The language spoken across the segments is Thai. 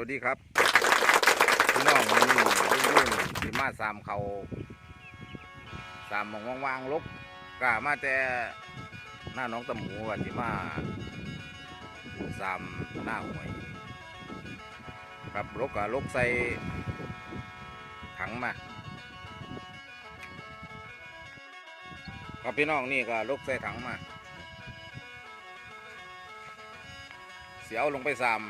วัสดีครับพี่น้องวันนี้รุ่นๆสิมาสามเขาสามมองว่างๆลบกล้ามาแต่หน้าน้องตะหมูว่าสิมาสามหน้าหวยครับลกกะลกใส่ถังมาครับพี่น้องนี่ก็ลกใส่ถังมาเสียวลงไปสาม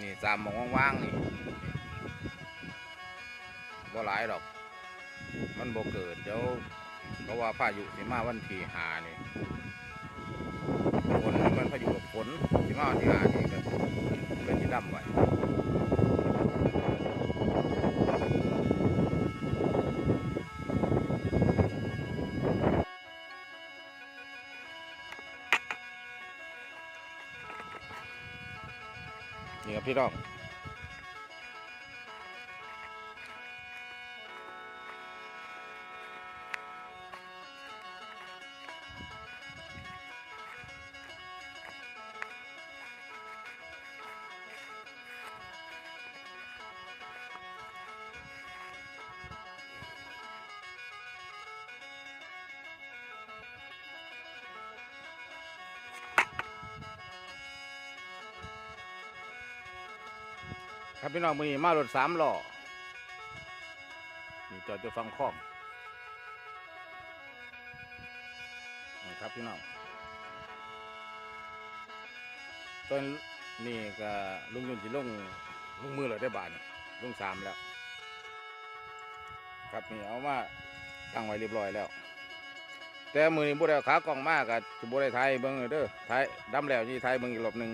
นี่สามมองว่างๆนี่บ่หลายดอก มันบ่เกิดเดี๋ยวเพราะว่าพายุสิมาวันที่หานี่ฝนมันพายุกับฝนสิมาวันที่หานี่ก็เป็นที่ดำไว้ นี่ครับพี่น้อง ครับพี่น้องมือมารถสามล้อนี่จอดจะฟังคล้องนี่ครับพี่น้องต้นนี่ก็ลุงยุนจิลงลุงมือเลยได้บาทนี่ลุงสามแล้ว ครับนี่เอามาตั้งไว้เรียบร้อยแล้ว แต่มือนี้บุได้เอาขากล่องมากกับจะบุได้ไทยเบิ้งเลยเด้อไทยดำแล้วนี่ไทยเบิ้งอีกรอบหนึ่ง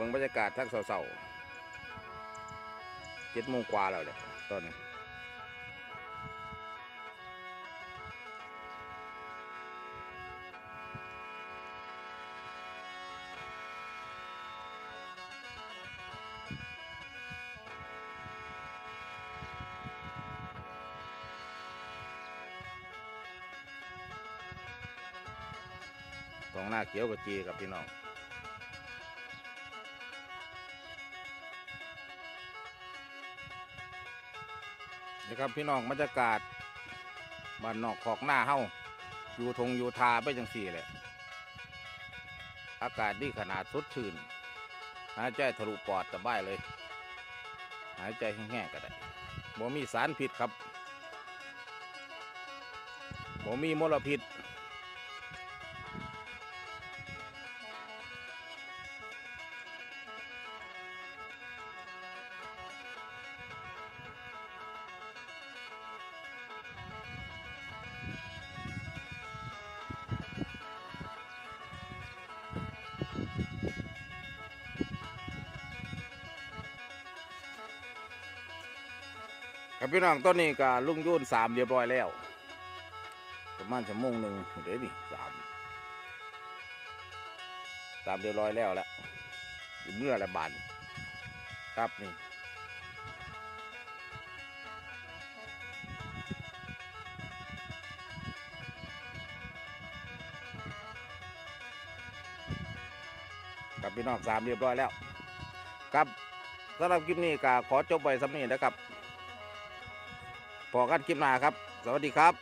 บิ่งบรรยากาศทักเสาๆเจ็ดโมงกว่าแล้วเลยตอนนี้ตองหน้าเขียวกับจีกับพี่น้อง นี่ครับพี่น้องบรรยากาศบ้านนอกขอกหน้าเฮาอยู่ทงอยู่ทาไปจังสี่แหละอากาศดีขนาดสดชื่นหายใจทะลุปอดสบายเลย หายใจแห้งๆก็ได้บ่มีสารพิษครับบ่มีมลพิษ พี่น้องต้นนี้ก็ลุงยุ่นสามเรียบร้อยแล้ว ประมาณชั่วโมงหนึ่งเดี๋ยวนี่สามสามเรียบร้อยแล้วละเมื่อละบานครับนี่ครับพี่น้องสามเรียบร้อยแล้ว ครับสำหรับคลิปนี้ก็ขอจบไปสำนี้นะครับ พอกันคลิปหน้าครับ สวัสดีครับ